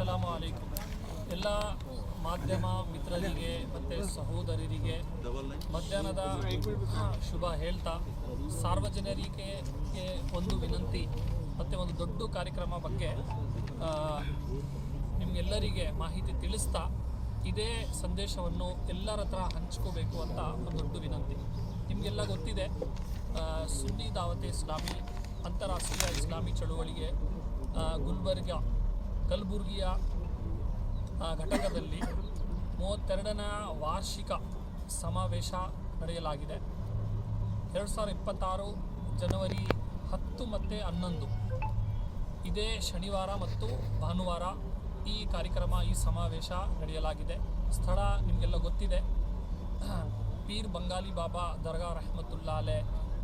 ಅಸ್ಸಲಾಮು ಅಲೈಕುಮ್ ಎಲ್ಲ ಮಾಧ್ಯಮ ಮಿತ್ರರಿಗೆ ಮತ್ತು ಸಹೋದರರಿಗೆ ಮಧ್ಯಾಹ್ನದ ಶುಭ ಹೇಳ್ತಾ, ಸಾರ್ವಜನಿಕರಿಗೆ ಒಂದು ವಿನಂತಿ, ಮತ್ತು ಒಂದು ದೊಡ್ಡ ಕಾರ್ಯಕ್ರಮ ಬಗ್ಗೆ ನಿಮಗೆಲ್ಲರಿಗೆ ಮಾಹಿತಿ ತಿಳಿಸ್ತಾ, ಇದೇ ಸಂದೇಶವನ್ನು ಎಲ್ಲರ ಹತ್ರ ಹಂಚ್ಕೋಬೇಕು ಅಂತ ಒಂದು ದೊಡ್ಡ ವಿನಂತಿ. ನಿಮಗೆಲ್ಲ ಗೊತ್ತಿದೆ ಸುನ್ನಿ ದಾವತೆ ಇಸ್ಲಾಮಿ, ಅಂತಾರಾಷ್ಟ್ರೀಯ ಇಸ್ಲಾಮಿ ಚಳುವಳಿಗೆ ಗುಲ್ಬರ್ಗ ಕಲಬುರ್ಗಿಯ ಘಟಕದಲ್ಲಿ ಮೂವತ್ತೆರಡನ ವಾರ್ಷಿಕ ಸಮಾವೇಶ ನಡೆಯಲಾಗಿದೆ. ಎರಡು ಸಾವಿರದ ಇಪ್ಪತ್ತಾರು ಜನವರಿ ಹತ್ತು ಮತ್ತು ಹನ್ನೊಂದು. ಇದೇ ಶನಿವಾರ ಮತ್ತು ಭಾನುವಾರ ಈ ಕಾರ್ಯಕ್ರಮ, ಈ ಸಮಾವೇಶ ನಡೆಯಲಾಗಿದೆ. ಸ್ಥಳ ನಿಮಗೆಲ್ಲ ಗೊತ್ತಿದೆ. ಪೀರ್ ಬಂಗಾಲಿ ಬಾಬಾ ದರ್ಗಾ ರಹಮತ್ತುಲ್ಲಾಲೆ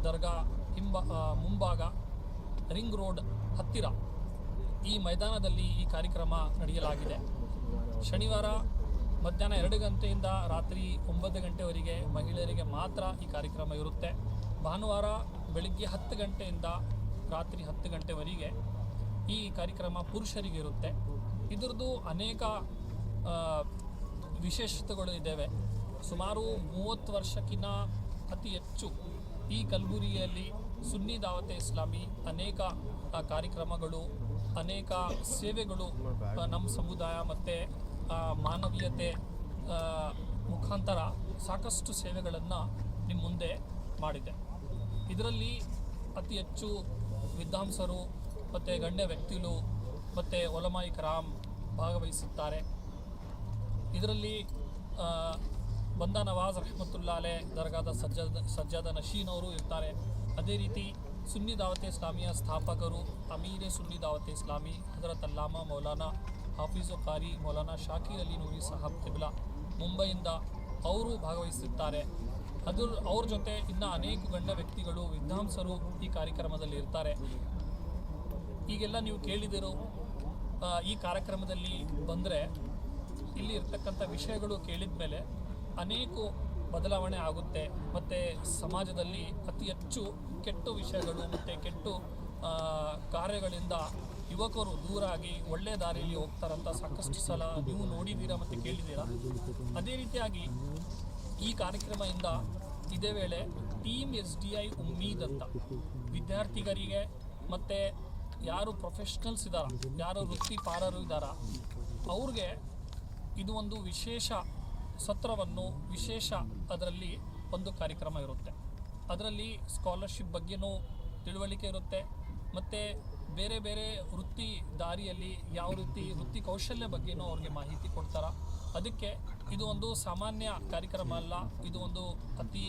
ದರ್ಗಾ ಹಿಂಬ ಮುಂಭಾಗ ರಿಂಗ್ ರೋಡ್ ಹತ್ತಿರ. ಈ ಮೈದಾನದಲ್ಲಿ ಈ ಕಾರ್ಯಕ್ರಮ ನಡೆಯಲಾಗಿದೆ. ಶನಿವಾರ ಮಧ್ಯಾಹ್ನ ಎರಡು ಗಂಟೆಯಿಂದ ರಾತ್ರಿ ಒಂಬತ್ತು ಗಂಟೆವರೆಗೆ ಮಹಿಳೆಯರಿಗೆ ಮಾತ್ರ ಈ ಕಾರ್ಯಕ್ರಮ ಇರುತ್ತೆ. ಭಾನುವಾರ ಬೆಳಿಗ್ಗೆ ಹತ್ತು ಗಂಟೆಯಿಂದ ರಾತ್ರಿ ಹತ್ತು ಗಂಟೆವರೆಗೆ ಈ ಕಾರ್ಯಕ್ರಮ ಪುರುಷರಿಗೆ ಇರುತ್ತೆ. ಇದರದ್ದು ಅನೇಕ ವಿಶೇಷತೆಗಳು ಇದ್ದಾವೆ. ಸುಮಾರು ಮೂವತ್ತು ವರ್ಷಕ್ಕಿಂತ ಅತಿ ಹೆಚ್ಚು ಈ ಕಲಬುರಗಿಯಲ್ಲಿ ಸುನ್ನಿ ದಾವತೆ ಇಸ್ಲಾಮಿ ಅನೇಕ ಕಾರ್ಯಕ್ರಮಗಳು ಅನೇಕ ಸೇವೆಗಳು ನಮ್ಮ ಸಮುದಾಯ ಮತ್ತು ಮಾನವೀಯತೆ ಮುಖಾಂತರ ಸಾಕಷ್ಟು ಸೇವೆಗಳನ್ನು ನಿಮ್ಮ ಮುಂದೆ ಮಾಡಿದೆ. ಇದರಲ್ಲಿ ಅತಿ ಹೆಚ್ಚು ವಿದ್ವಾಂಸರು ಮತ್ತು ಗಣ್ಯ ವ್ಯಕ್ತಿಗಳು ಮತ್ತು ಒಲಮಾಯಿ ರಾಮ್ ಭಾಗವಹಿಸುತ್ತಾರೆ ಇದರಲ್ಲಿ ಬಂದ ನವಾಜ್ ರಹಮತ್ತುಲ್ಲಾಲೆ ದರ್ಗಾದ ಸಜ್ಜಾದ ಸಜ್ಜಾದ ನಶೀನ್ ಅವರು ಇರ್ತಾರೆ. ಅದೇ ರೀತಿ ಸುನ್ನಿ ದಾವತೆ ಇಸ್ಲಾಮಿಯ ಸ್ಥಾಪಕರು ಅಮೀರ್ ಸುನ್ನಿ ದಾವತೆ ಇಸ್ಲಾಮಿ ಹಜರತ್ ಅಲ್ಲಾಮ ಮೌಲಾನಾ ಹಾಫೀಜು ಖಾರಿ ಮೌಲಾನಾ ಶಾಕೀರ್ ಅಲಿ ನೂರಿ ಸಾಹಬ್ ತಿಬ್ಲಾ ಮುಂಬೈಯಿಂದ ಅವರು ಭಾಗವಹಿಸುತ್ತಾರೆ. ಅದ್ರ ಅವ್ರ ಜೊತೆ ಇನ್ನು ಅನೇಕ ಗಣ್ಯ ವ್ಯಕ್ತಿಗಳು, ವಿದ್ವಾಂಸರು ಈ ಕಾರ್ಯಕ್ರಮದಲ್ಲಿ ಇರ್ತಾರೆ. ಈಗೆಲ್ಲ ನೀವು ಕೇಳಿದಿರೋ ಈ ಕಾರ್ಯಕ್ರಮದಲ್ಲಿ ಬಂದರೆ ಇಲ್ಲಿ ಇರ್ತಕ್ಕಂಥ ವಿಷಯಗಳು ಕೇಳಿದ ಮೇಲೆ ಅನೇಕ ಬದಲಾವಣೆ ಆಗುತ್ತೆ. ಮತ್ತು ಸಮಾಜದಲ್ಲಿ ಅತಿ ಹೆಚ್ಚು ಕೆಟ್ಟ ವಿಷಯಗಳು ಮತ್ತು ಕೆಟ್ಟು ಕಾರ್ಯಗಳಿಂದ ಯುವಕರು ದೂರಾಗಿ ಒಳ್ಳೆಯ ದಾರಿಯಲ್ಲಿ ಹೋಗ್ತಾರಂತ ಸಾಕಷ್ಟು ಸಲ ನೀವು ನೋಡಿದ್ದೀರಾ ಮತ್ತು ಕೇಳಿದ್ದೀರಾ? ಅದೇ ರೀತಿಯಾಗಿ ಈ ಕಾರ್ಯಕ್ರಮದಿಂದ ಇದೇ ವೇಳೆ team S D I Umeed ಅಂತ ವಿದ್ಯಾರ್ಥಿಗರಿಗೆ ಮತ್ತು ಯಾರು ಪ್ರೊಫೆಷ್ನಲ್ಸ್ ಇದ್ದಾರ, ಯಾರು ವೃತ್ತಿಪಾರರು ಇದ್ದಾರ, ಅವ್ರಿಗೆ ಇದು ಒಂದು ವಿಶೇಷ ಸತ್ರವನ್ನು ವಿಶೇಷ ಅದರಲ್ಲಿ ಒಂದು ಕಾರ್ಯಕ್ರಮ ಇರುತ್ತೆ. ಅದರಲ್ಲಿ ಸ್ಕಾಲರ್ಶಿಪ್ ಬಗ್ಗೆನೂ ತಿಳುವಳಿಕೆ ಇರುತ್ತೆ. ಮತ್ತು ಬೇರೆ ಬೇರೆ ವೃತ್ತಿ ದಾರಿಯಲ್ಲಿ ಯಾವ ರೀತಿ ವೃತ್ತಿ ಕೌಶಲ್ಯ ಬಗ್ಗೆನೂ ಅವ್ರಿಗೆ ಮಾಹಿತಿ ಕೊಡ್ತಾರೆ. ಅದಕ್ಕೆ ಇದು ಒಂದು ಸಾಮಾನ್ಯ ಕಾರ್ಯಕ್ರಮ ಅಲ್ಲ. ಇದು ಒಂದು ಅತಿ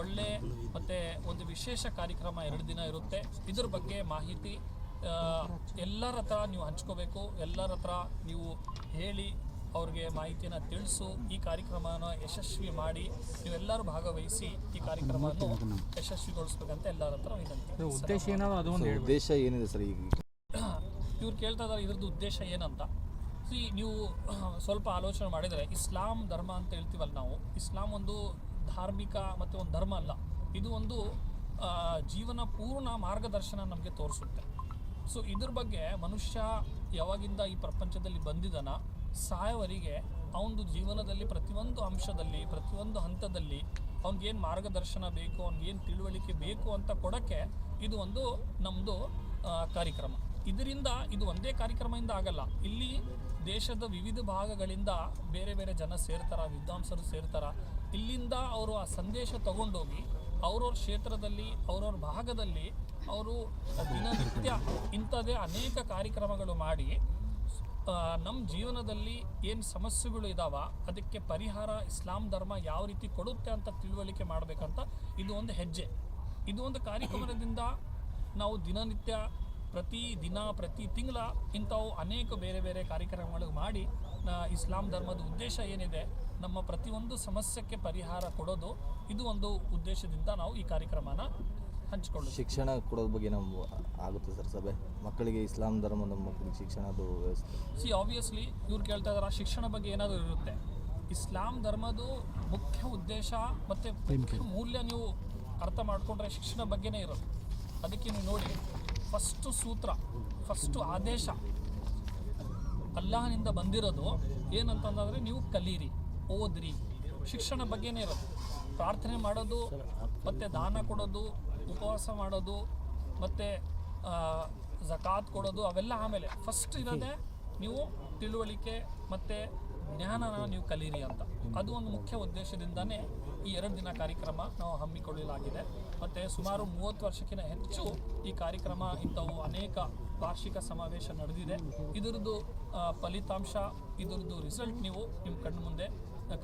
ಒಳ್ಳೆ ಮತ್ತು ಒಂದು ವಿಶೇಷ ಕಾರ್ಯಕ್ರಮ ಎರಡು ದಿನ ಇರುತ್ತೆ. ಇದ್ರ ಬಗ್ಗೆ ಮಾಹಿತಿ ಎಲ್ಲರ ಹತ್ರ ನೀವು ಹಂಚ್ಕೋಬೇಕು. ಎಲ್ಲರ ಹತ್ರ ನೀವು ಹೇಳಿ ಅವ್ರಿಗೆ ಮಾಹಿತಿಯನ್ನು ತಿಳಿಸು ಈ ಕಾರ್ಯಕ್ರಮನ ಯಶಸ್ವಿ ಮಾಡಿ ನೀವೆಲ್ಲರೂ ಭಾಗವಹಿಸಿ ಈ ಕಾರ್ಯಕ್ರಮವನ್ನು ಯಶಸ್ವಿಗೊಳಿಸ್ಬೇಕಂತ ಎಲ್ಲರ ಹತ್ರ ವಿನಂತಿ. ಉದ್ದೇಶ ಏನಾದ್ರು ಅದು ಒಂದು ಉದ್ದೇಶ ಏನಿದೆ ಸರ್ ಈಗ? ಇವ್ರು ಕೇಳ್ತಾ ಇದ್ದಾರೆ ಇದ್ರದ್ದು ಉದ್ದೇಶ ಏನಂತ. ಸಿ ನೀವು ಸ್ವಲ್ಪ ಆಲೋಚನೆ ಮಾಡಿದರೆ ಇಸ್ಲಾಂ ಧರ್ಮ ಅಂತ ಹೇಳ್ತೀವಲ್ಲ ನಾವು ಇಸ್ಲಾಂ ಒಂದು ಧಾರ್ಮಿಕ ಮತ್ತು ಒಂದು ಧರ್ಮ ಅಲ್ಲ. ಇದು ಒಂದು ಜೀವನ ಪೂರ್ಣ ಮಾರ್ಗದರ್ಶನ ನಮಗೆ ತೋರಿಸುತ್ತೆ. ಸೊ ಇದ್ರ ಬಗ್ಗೆ ಮನುಷ್ಯ ಯಾವಾಗಿಂದ ಈ ಪ್ರಪಂಚದಲ್ಲಿ ಬಂದಿದ್ದಾನ ಸಾಯವರಿಗೆ ಅವನದು ಜೀವನದಲ್ಲಿ ಪ್ರತಿಯೊಂದು ಅಂಶದಲ್ಲಿ, ಪ್ರತಿಯೊಂದು ಹಂತದಲ್ಲಿ ಅವ್ನಿಗೇನು ಮಾರ್ಗದರ್ಶನ ಬೇಕು ಅವ್ನಿಗೇನು ತಿಳುವಳಿಕೆ ಬೇಕು ಅಂತ ಕೊಡೋಕ್ಕೆ ಇದು ಒಂದು ನಮ್ಮದು ಕಾರ್ಯಕ್ರಮ. ಇದರಿಂದ ಇದು ಒಂದೇ ಕಾರ್ಯಕ್ರಮದಿಂದ ಆಗಲ್ಲ. ಇಲ್ಲಿ ದೇಶದ ವಿವಿಧ ಭಾಗಗಳಿಂದ ಬೇರೆ ಬೇರೆ ಜನ ಸೇರ್ತಾರ, ವಿದ್ವಾಂಸರು ಸೇರ್ತಾರ. ಇಲ್ಲಿಂದ ಅವರು ಆ ಸಂದೇಶ ತಗೊಂಡೋಗಿ ಅವ್ರವ್ರ ಕ್ಷೇತ್ರದಲ್ಲಿ, ಅವ್ರವ್ರ ಭಾಗದಲ್ಲಿ ಅವರು ದಿನನಿತ್ಯ ಇಂಥದೇ ಅನೇಕ ಕಾರ್ಯಕ್ರಮಗಳು ಮಾಡಿ ನಮ್ಮ ಜೀವನದಲ್ಲಿ ಏನು ಸಮಸ್ಯೆಗಳು ಇದಾವ, ಅದಕ್ಕೆ ಪರಿಹಾರ ಇಸ್ಲಾಂ ಧರ್ಮ ಯಾವ ರೀತಿ ಕೊಡುತ್ತೆ ಅಂತ ತಿಳುವಳಿಕೆ ಮಾಡಬೇಕಂತ ಇದು ಒಂದು ಹೆಜ್ಜೆ. ಇದು ಒಂದು ಕಾರ್ಯಕ್ರಮದಿಂದ ನಾವು ದಿನನಿತ್ಯ ಪ್ರತಿ ದಿನ, ಪ್ರತಿ ತಿಂಗಳ ಇಂಥವು ಅನೇಕ ಬೇರೆ ಬೇರೆ ಕಾರ್ಯಕ್ರಮಗಳಿಗೆ ಮಾಡಿ ಇಸ್ಲಾಂ ಧರ್ಮದ ಉದ್ದೇಶ ಏನಿದೆ, ನಮ್ಮ ಪ್ರತಿಯೊಂದು ಸಮಸ್ಯೆಗೆ ಪರಿಹಾರ ಕೊಡೋದು, ಇದು ಒಂದು ಉದ್ದೇಶದಿಂದ ನಾವು ಈ ಕಾರ್ಯಕ್ರಮನ ಹಂಚಿಕೊಳ್ಳುತ್ತೀವಿ ಶಿಕ್ಷಣ ಕೊಡೋದ್ರ ಬಗ್ಗೆ ನಮ್ಮ ಆಗುತ್ತೆ ಸರ್ ಸಭೆ. ಮಕ್ಕಳಿಗೆ ಇಸ್ಲಾಂ ಧರ್ಮದ ಮಕ್ಕಳಿಗೆ ಶಿಕ್ಷಣದ ವ್ಯವಸ್ಥೆ. ಸಿ ಆಬ್ವಿಯಸ್ಲಿ ಇವ್ರು ಕೇಳ್ತಾ ಇದಾರೆ ಶಿಕ್ಷಣ ಬಗ್ಗೆ ಏನಾದರೂ ಇರುತ್ತೆ. ಇಸ್ಲಾಂ ಧರ್ಮದ ಮುಖ್ಯ ಉದ್ದೇಶ ಮತ್ತು ಮುಖ್ಯ ಮೂಲ್ಯ ನೀವು ಅರ್ಥ ಮಾಡಿಕೊಂಡ್ರೆ ಶಿಕ್ಷಣ ಬಗ್ಗೆನೇ ಇರೋದು. ಅದಕ್ಕೆ ನೀವು ನೋಡಿ ಫಸ್ಟು ಸೂತ್ರ ಫಸ್ಟು ಆದೇಶ ಅಲ್ಲಾಹನಿಂದ ಬಂದಿರೋದು ಏನಂತಂದ್ರೆ ನೀವು ಕಲೀರಿ ಓದ್ರಿ. ಶಿಕ್ಷಣ ಬಗ್ಗೆನೇ ಇರೋದು. ಪ್ರಾರ್ಥನೆ ಮಾಡೋದು ಮತ್ತು ದಾನ ಕೊಡೋದು ಉಪವಾಸ ಮಾಡೋದು, ಮತ್ತು ಜಕಾತ್ ಕೊಡೋದು, ಅವೆಲ್ಲ ಆಮೇಲೆ ಫಸ್ಟ್ ಇರೋದೇ ನೀವು ತಿಳುವಳಿಕೆ ಮತ್ತು ಜ್ಞಾನನ ನೀವು ಕಲೀರಿ ಅಂತ. ಅದು ಒಂದು ಮುಖ್ಯ ಉದ್ದೇಶದಿಂದನೇ ಈ ಎರಡು ದಿನ ಕಾರ್ಯಕ್ರಮ ನಾವು ಹಮ್ಮಿಕೊಳ್ಳಲಾಗಿದೆ. ಮತ್ತು ಸುಮಾರು ಮೂವತ್ತು ವರ್ಷಕ್ಕಿಂತ ಹೆಚ್ಚು ಈ ಕಾರ್ಯಕ್ರಮ ಇಂಥವು ಅನೇಕ ವಾರ್ಷಿಕ ಸಮಾವೇಶ ನಡೆದಿದೆ. ಇದರದ್ದು ಫಲಿತಾಂಶ, ಇದರದ್ದು ರಿಸಲ್ಟ್ ನೀವು ನಿಮ್ಮ ಕಣ್ಣು ಮುಂದೆ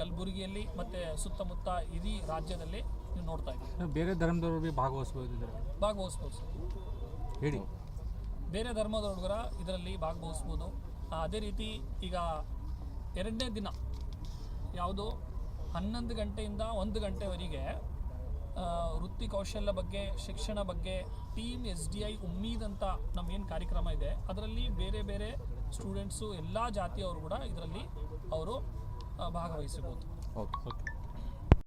ಕಲಬುರಗಿಯಲ್ಲಿ ಮತ್ತು ಸುತ್ತಮುತ್ತ ಇಡೀ ರಾಜ್ಯದಲ್ಲಿ ನೀವು ನೋಡ್ತಾ ಇದ್ದೀವಿ ಬೇರೆ ಧರ್ಮದವರು ಭಾಗವಹಿಸ್ಬೋದು ಇದರಲ್ಲಿ ಭಾಗವಹಿಸ್ಬೋದು. ಸರ್ ಹೇಳಿ. ಬೇರೆ ಧರ್ಮದ ಹುಡುಗರ ಇದರಲ್ಲಿ ಭಾಗವಹಿಸ್ಬೋದು. ಅದೇ ರೀತಿ ಈಗ ಎರಡನೇ ದಿನ ಯಾವುದು? ಹನ್ನೊಂದು ಗಂಟೆಯಿಂದ ಒಂದು ಗಂಟೆವರೆಗೆ ವೃತ್ತಿ ಕೌಶಲ್ಯ ಬಗ್ಗೆ ಶಿಕ್ಷಣ ಬಗ್ಗೆ team S D I Umeed ಅಂತ ನಮ್ಮೇನು ಕಾರ್ಯಕ್ರಮ ಇದೆ ಅದರಲ್ಲಿ ಬೇರೆ ಬೇರೆ ಸ್ಟೂಡೆಂಟ್ಸು ಎಲ್ಲ ಜಾತಿಯವರು ಕೂಡ ಇದರಲ್ಲಿ ಅವರು ಭಾಗವಹಿಸಬಹುದು ಓಕೆ ಓಕೆ.